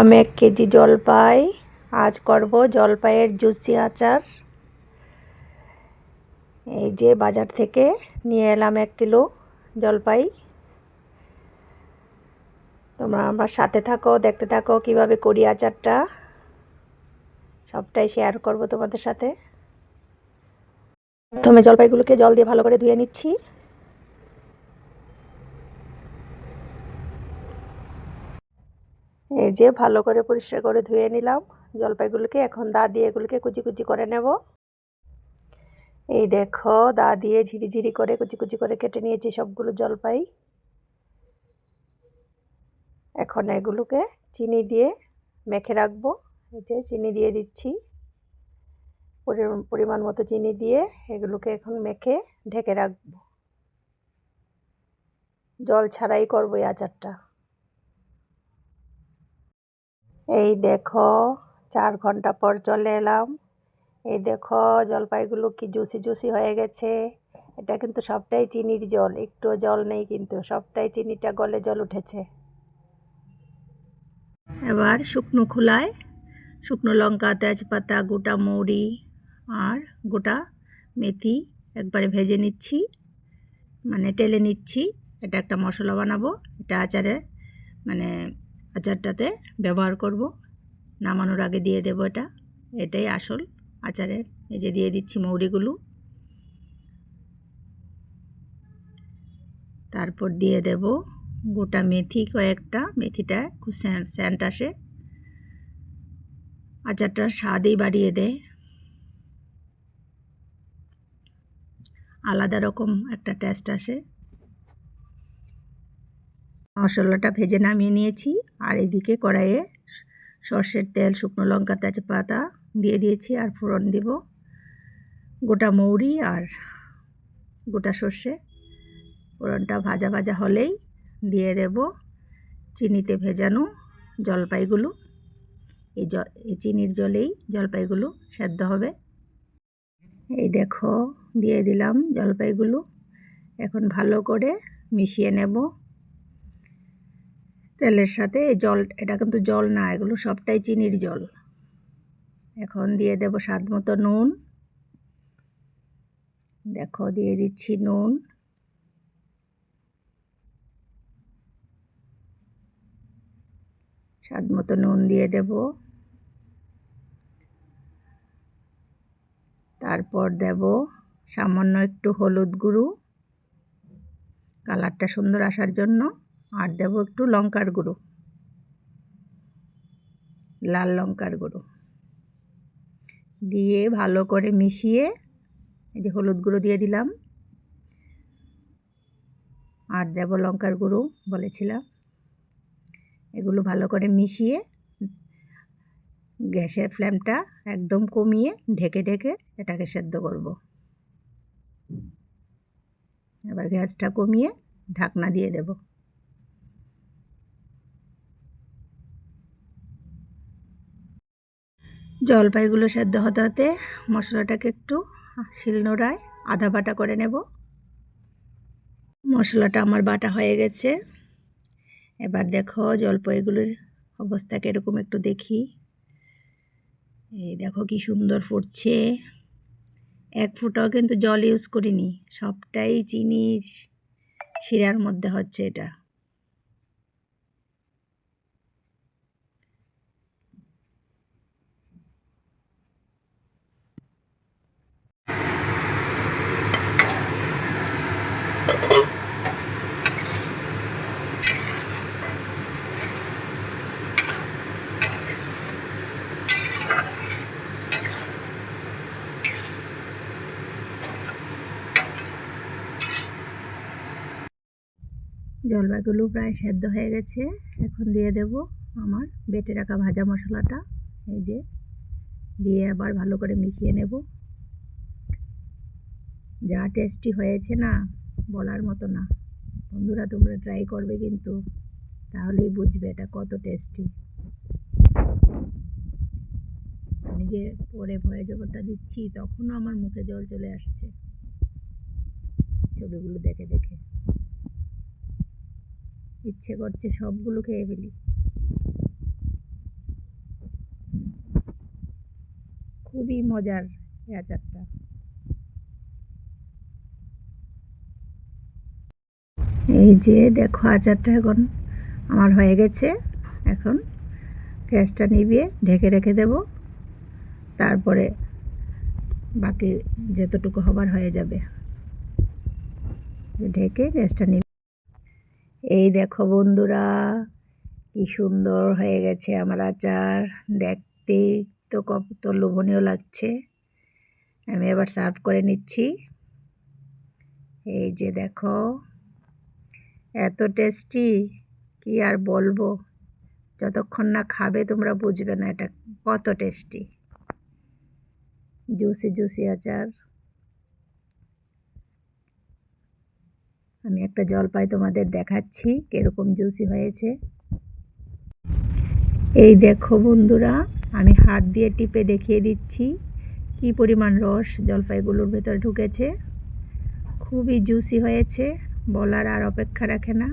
আমি এক কেজি জলপাই। আজ করব জলপাইয়ের জুসি আচার। এই যে বাজার থেকে নিয়ে এলাম এক কিলো জলপাই। তোমরা আমার সাথে থাকো, দেখতে থাকো কীভাবে করি আচারটা। সবটাই শেয়ার করব তোমাদের সাথে। প্রথমে জলপাইগুলোকে জল দিয়ে ভালো করে ধুয়ে নিচ্ছি। এই যে ভালো করে পরিষ্কার করে ধুয়ে নিলাম। জলপাইগুলোকে এখন দা দিয়ে এগুলোকে কুচি কুচি করে নেব। এই দেখো, দা দিয়ে ঝিরিঝিরি করে কুচি কুচি করে কেটে নিয়েছি সবগুলো জলপাই। এখন এগুলোকে চিনি দিয়ে মেখে রাখব। যে চিনি দিয়ে দিচ্ছি। পরিমাণ মতো চিনি দিয়ে এগুলোকে এখন মেখে ঢেকে রাখব। জল ছাড়াই করব এই আচারটা। এই দেখো, চার ঘণ্টা পর চলে এলাম। এই দেখো, জলপাইগুলো কি জুসি জুসি হয়ে গেছে। এটা কিন্তু সবটাই চিনির জল একটু জল নেই কিন্তু সবটাই চিনিটা গলে জল উঠেছে। এবার শুকনো খোলায় শুকনো লঙ্কা, তেজপাতা, গোটা মৌরি আর গোটা মেথি একবারে ভেজে নিচ্ছি। মানে টেলে নিচ্ছি। এটা একটা মশলা বানাবো। এটা আচারে মানে আচারটাতে ব্যবহার করব। নামানোর আগে দিয়ে দেব এটা। এটাই আসল আচারের। এই যে দিয়ে দিচ্ছি মৌরিগুলো। তারপর দিয়ে দেব গোটা মেথি কয়েকটা। মেথিটা খুব স্যান্ট আসে। আচারটার স্বাদই বাড়িয়ে দেয়। আলাদা রকম একটা টেস্ট আসে। মশলাটা ভেজে নামিয়ে নিয়েছি। আর এদিকে কড়াইয়ে সর্ষের তেল, শুকনো লঙ্কা, তেজপাতা দিয়ে দিয়েছি আর ফোড়ন দিব। গোটা মৌরি আর গোটা সর্ষে। ফোড়নটা ভাজা ভাজা হলেই দিয়ে দেব চিনিতে ভেজানো জলপাইগুলো। এই জ, এই চিনির জলেই জলপাইগুলো সেদ্ধ হবে। এই দেখো, দিয়ে দিলাম জলপাইগুলো। এখন ভালো করে মিশিয়ে নেব। তেলের সাথে এই জল, এটা কিন্তু জল না, এগুলো সবটাই চিনির জল। এখন দিয়ে দেব স্বাদ মতো নুন। দেখো, দিয়ে দিচ্ছি নুন। স্বাদ মতো নুন দিয়ে দেব। তারপর দেব সামান্য একটু হলুদ গুঁড়ো। কালারটা সুন্দর আসার জন্য। আর দেবো একটু লঙ্কার গুঁড়ো। লাল লঙ্কার গুঁড়ো। দিয়ে ভালো করে মিশিয়ে এই যে হলুদ গুঁড়ো দিয়ে দিলাম। আর দেব লঙ্কার গুঁড়ো বলেছিলাম। এগুলো ভালো করে মিশিয়ে গ্যাসের ফ্লেমটা একদম কমিয়ে ঢেকে ঢেকে এটাকে সেদ্ধ করব। এবার গ্যাসটা কমিয়ে ঢাকনা দিয়ে দেবো। জলপাইগুলো সেদ্ধ হতে হতে মশলাটাকে একটু শিলনোড়ায় আধা বাটা করে নেব। মশলাটা আমার বাটা হয়ে গেছে। এবার দেখো জলপাইগুলোর অবস্থা কীরকম একটু দেখি। এই দেখো কি সুন্দর ফুটছে। এক ফুটাও কিন্তু জল ইউজ করিনি। সবটাই চিনির শিরার মধ্যে হচ্ছে এটা। জলপাইগুলো প্রায় সেদ্ধ হয়ে গেছে। এখন দিয়ে দেব আমার বেটে রাখা ভাজা মশলাটা। এই যে, দিয়ে আবার ভালো করে মিশিয়ে নেব। যা টেস্টি হয়েছে না, বলার মতো না। বন্ধুরা, তোমরা ট্রাই করবে কিন্তু, তাহলেই বুঝবে এটা কত টেস্টি আমি যে পরে ভয়ে জগৎটা দিচ্ছি, তখনও আমার মুখে জল চলে আসছে। ছবিগুলো দেখে দেখে। ইচ্ছে করছে সবগুলো খেয়ে ফেলি। খুবই মজার এই আচারটা। এই যে দেখো আচারটা এখন আমার হয়ে গেছে। এখন গ্যাসটা নিবিয়ে ঢেকে রেখে দেব। তারপরে বাকি যতটুকু হবার হয়ে যাবে। ঢেকে গ্যাসটা নিবি এই দেখো বন্ধুরা, কি সুন্দর হয়ে গেছে আমার আচার। দেখতে তো কত লোভনীয় লাগছে। আমি এবার সার্ভ করে নিচ্ছি। এই যে দেখো, এত টেস্টি কি আর বলব? যতক্ষণ না খাবে তোমরা বুঝবে না এটা কত টেস্টি জুসি জুসি আচার। আমি একটা জলপাই তোমাদের দেখাচ্ছি, কীরকম জুসি হয়েছে। এই দেখো বন্ধুরা, আমি হাত দিয়ে টিপে দেখিয়ে দিচ্ছি, কি পরিমাণ রস জলপাইগুলোর ভেতর ঢুকেছে। খুবই জুসি হয়েছে, বলার আর অপেক্ষা রাখে না।